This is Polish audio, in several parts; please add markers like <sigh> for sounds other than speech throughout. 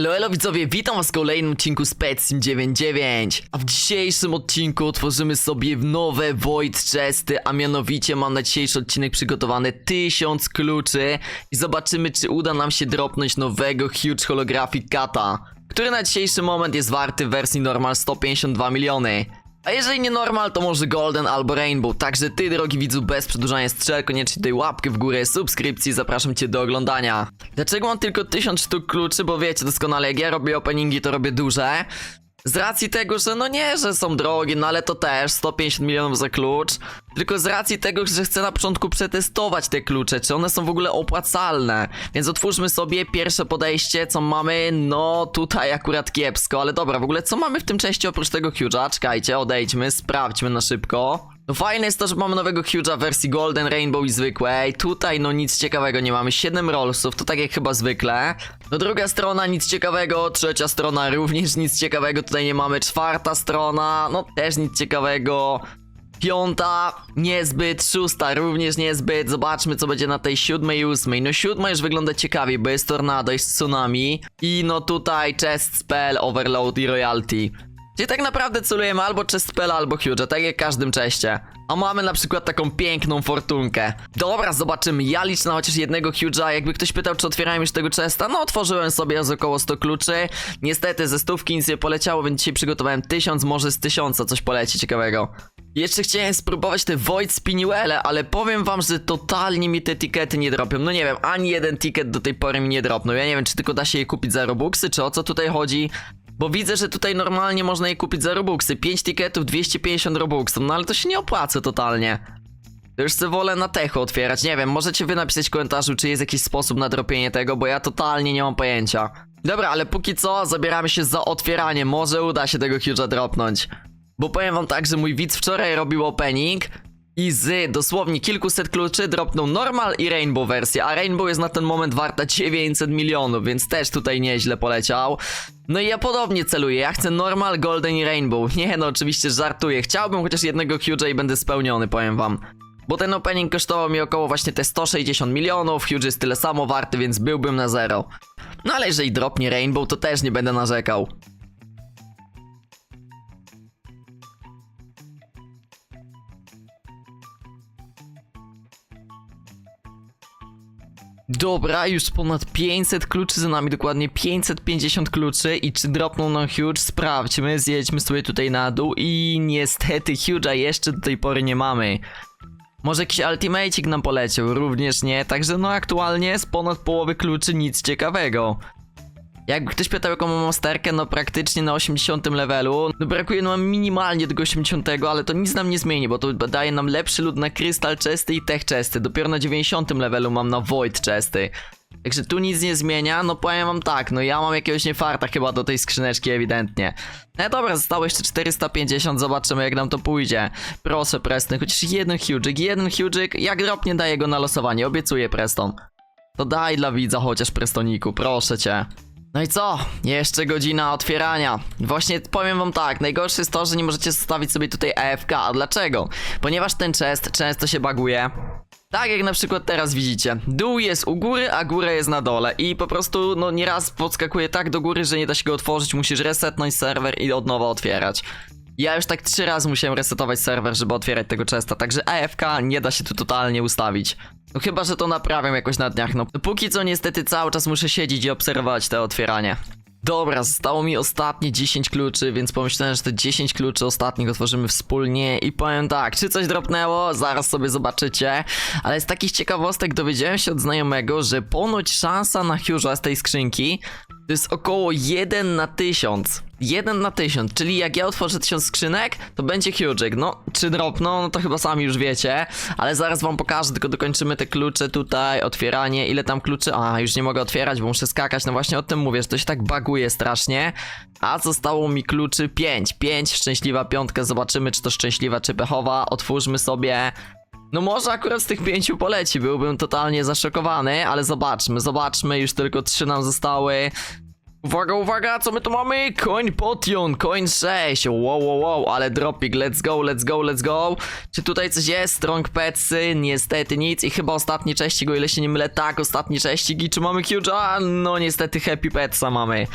Elo, elo widzowie, witam was w kolejnym odcinku Specim 99 A w dzisiejszym odcinku otworzymy sobie nowe Void Chesty A mianowicie mam na dzisiejszy odcinek przygotowany 1000 kluczy I zobaczymy czy uda nam się dropnąć nowego Huge Holographic Kata Który na dzisiejszy moment jest warty w wersji normal 152 miliony a jeżeli nie normal, to może Golden albo Rainbow. Także ty, drogi widzu, bez przedłużania strzel, koniecznie tutaj łapkę w górę, subskrypcji, zapraszam cię do oglądania. Dlaczego mam tylko 1000 sztuk kluczy? Bo wiecie doskonale, jak ja robię openingi, to robię duże. Z racji tego, że no nie, że są drogie, no ale to też 150 milionów za klucz. Tylko z racji tego, że chcę na początku przetestować te klucze, czy one są w ogóle opłacalne. Więc otwórzmy sobie pierwsze podejście, co mamy. No tutaj akurat kiepsko, ale dobra, w ogóle co mamy w tym części oprócz tego Huge'a? Czekajcie, odejdźmy, sprawdźmy na szybko. No fajne jest to, że mamy nowego Huge'a w wersji Golden, Rainbow i zwykłej. Tutaj no nic ciekawego nie mamy. 7 rollsów, to tak jak chyba zwykle. No druga strona nic ciekawego, trzecia strona również nic ciekawego. Tutaj nie mamy czwarta strona, no też nic ciekawego. Piąta, niezbyt, szósta, również niezbyt. Zobaczmy, co będzie na tej siódmej i ósmej. No siódma już wygląda ciekawie, bo jest tornado, jest tsunami. I no tutaj chest spell, overload i royalty. Czyli tak naprawdę celujemy albo chest spell, albo huge, tak jak w każdym czeście. A mamy na przykład taką piękną fortunkę. Dobra, zobaczymy. Ja liczę na chociaż jednego huge'a. Jakby ktoś pytał, czy otwierałem już tego chesta, no otworzyłem sobie z około 100 kluczy. Niestety ze stówki nic nie poleciało, więc dzisiaj przygotowałem 1000, może z 1000 coś poleci ciekawego. Jeszcze chciałem spróbować te Void Spiniwelle, ale powiem wam, że totalnie mi te tikety nie dropią. No nie wiem, ani jeden ticket do tej pory mi nie dropnął. Ja nie wiem, czy tylko da się je kupić za Robuxy, czy o co tutaj chodzi. Bo widzę, że tutaj normalnie można je kupić za Robuxy. 5 tiketów, 250 Robuxów, no ale to się nie opłaca totalnie. To już sobie wolę na techo otwierać. Nie wiem, możecie wy napisać w komentarzu, czy jest jakiś sposób na dropienie tego, bo ja totalnie nie mam pojęcia. Dobra, ale póki co zabieramy się za otwieranie. Może uda się tego Huge'a dropnąć. Bo powiem wam tak, że mój widz wczoraj robił opening i z dosłownie kilkuset kluczy dropnął normal i rainbow wersję, a rainbow jest na ten moment warta 900 milionów, więc też tutaj nieźle poleciał. No i ja podobnie celuję, ja chcę normal, golden i rainbow. <laughs> Nie no, oczywiście żartuję, chciałbym chociaż jednego Huge'a i będę spełniony, powiem wam. Bo ten opening kosztował mi około właśnie te 160 milionów, Huge jest tyle samo warty, więc byłbym na zero. No ale jeżeli dropnie rainbow, to też nie będę narzekał. Dobra, już ponad 500 kluczy za nami, dokładnie 550 kluczy i czy dropną nam Huge? Sprawdźmy, zjedźmy sobie tutaj na dół i niestety Huge'a jeszcze do tej pory nie mamy. Może jakiś ultimate'ik nam poleciał, również nie, także no aktualnie z ponad połowy kluczy nic ciekawego. Jakby ktoś pytał jaką mam masterkę, no praktycznie na 80 levelu. No brakuje nam minimalnie tego 80, ale to nic nam nie zmieni, bo to daje nam lepszy lód na Crystal Chesty i Tech Chesty. Dopiero na 90 levelu mam na Void Chesty. Także tu nic nie zmienia, no powiem wam tak, no ja mam jakiegoś niefarta chyba do tej skrzyneczki ewidentnie. No dobra, zostało jeszcze 450, zobaczymy jak nam to pójdzie. Proszę Preston, chociaż jeden huge'ik, jeden huge'ik, jak dropnie daję go na losowanie, obiecuję Preston. To daj dla widza chociaż Prestoniku, proszę cię. No i co? Jeszcze godzina otwierania. Właśnie powiem wam tak, najgorsze jest to, że nie możecie zostawić sobie tutaj AFK. A dlaczego? Ponieważ ten chest często się baguje. Tak jak na przykład teraz widzicie. Dół jest u góry, a góra jest na dole. I po prostu, no nieraz podskakuje tak do góry, że nie da się go otworzyć. Musisz resetnąć serwer i od nowa otwierać. Ja już tak trzy razy musiałem resetować serwer, żeby otwierać tego chesta, także AFK nie da się tu totalnie ustawić. No chyba, że to naprawiam jakoś na dniach, no. Póki co niestety cały czas muszę siedzieć i obserwować te otwieranie. Dobra, zostało mi ostatnie 10 kluczy, więc pomyślałem, że te 10 kluczy ostatnich otworzymy wspólnie i powiem tak, czy coś dropnęło, zaraz sobie zobaczycie, ale z takich ciekawostek dowiedziałem się od znajomego, że ponoć szansa na Huge'a z tej skrzynki to jest około 1 na 1000. 1 na 1000, czyli jak ja otworzę 1000 skrzynek, to będzie huge'ik. No, czy dropną, no to chyba sami już wiecie, ale zaraz wam pokażę, tylko dokończymy te klucze tutaj, otwieranie, ile tam kluczy, a już nie mogę otwierać, bo muszę skakać, no właśnie o tym mówię, że to się tak baguje strasznie, a zostało mi kluczy 5, 5, szczęśliwa piątka, zobaczymy czy to szczęśliwa czy pechowa, otwórzmy sobie, no może akurat z tych pięciu poleci, byłbym totalnie zaszokowany, ale zobaczmy, zobaczmy, już tylko trzy nam zostały. Uwaga, uwaga, co my tu mamy? Coin potion, coin 6, wow, wow, wow, ale dropik, let's go, let's go, let's go. Czy tutaj coś jest? Strong petsy, niestety nic i chyba ostatni cześcig, o ile się nie mylę, tak, ostatni cześcig i czy mamy huge'a? No niestety happy petsa mamy.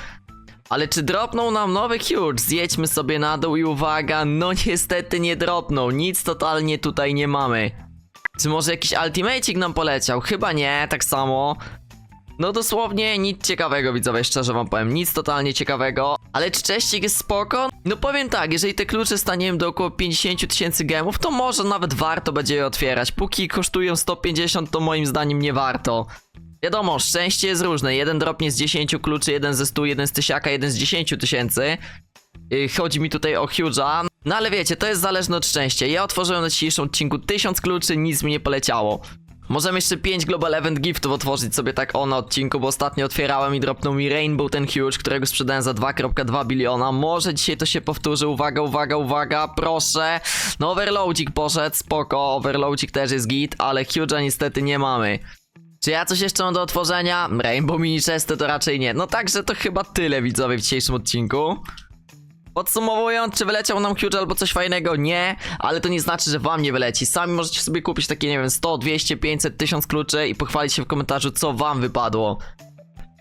Ale czy dropnął nam nowy huge? Zjedźmy sobie na dół i uwaga, no niestety nie dropnął, nic totalnie tutaj nie mamy. Czy może jakiś ultimate'ik nam poleciał? Chyba nie, tak samo. No dosłownie nic ciekawego widzowie, szczerze wam powiem, nic totalnie ciekawego. Ale czy cześcik jest spoko? No powiem tak, jeżeli te klucze stanieją do około 50 000 tysięcy gemów, to może nawet warto będzie je otwierać. Póki kosztują 150, to moim zdaniem nie warto. Wiadomo, szczęście jest różne. Jeden dropnie z 10 kluczy, jeden ze 100, jeden z tysiaka, jeden z 10 tysięcy. Yy, Chodzi mi tutaj o Huge'a. No ale wiecie, to jest zależne od szczęścia. Ja otworzyłem na dzisiejszym odcinku 1000 kluczy, nic mi nie poleciało. Możemy jeszcze 5 Global Event Giftów otworzyć sobie tak o na odcinku, bo ostatnio otwierałem i dropnął mi Rainbow ten Huge, którego sprzedałem za 2.2 biliona. Może dzisiaj to się powtórzy. Uwaga, uwaga, uwaga, proszę. No Overloadzik poszedł, spoko. Overloadzik też jest git, ale Huge'a niestety nie mamy. Czy ja coś jeszcze mam do otworzenia? Rainbow Mini Chesty to raczej nie. No także to chyba tyle widzowie w dzisiejszym odcinku. Podsumowując, czy wyleciał nam Huge albo coś fajnego? Nie, ale to nie znaczy, że wam nie wyleci. Sami możecie sobie kupić takie, nie wiem, 100, 200, 500, 1000 kluczy i pochwalić się w komentarzu, co wam wypadło.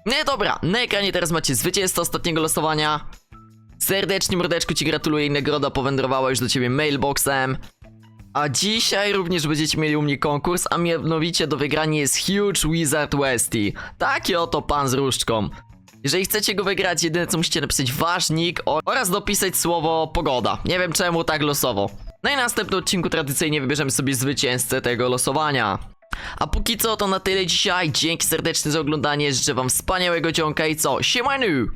No dobra, na ekranie teraz macie zwycięzcę ostatniego losowania. Serdecznie, mordeczku, ci gratuluję i nagroda powędrowała już do ciebie mailboxem. A dzisiaj również będziecie mieli u mnie konkurs, a mianowicie do wygrania jest Huge Wizard Westy. Taki oto pan z różdżką. Jeżeli chcecie go wygrać, jedyne co musicie napisać o- oraz dopisać słowo pogoda. Nie wiem czemu tak losowo. No i na następnym odcinku tradycyjnie wybierzemy sobie zwycięzcę tego losowania. A póki co to na tyle dzisiaj. Dzięki serdecznie za oglądanie. Życzę wam wspaniałego dzionka i co? Siemanu!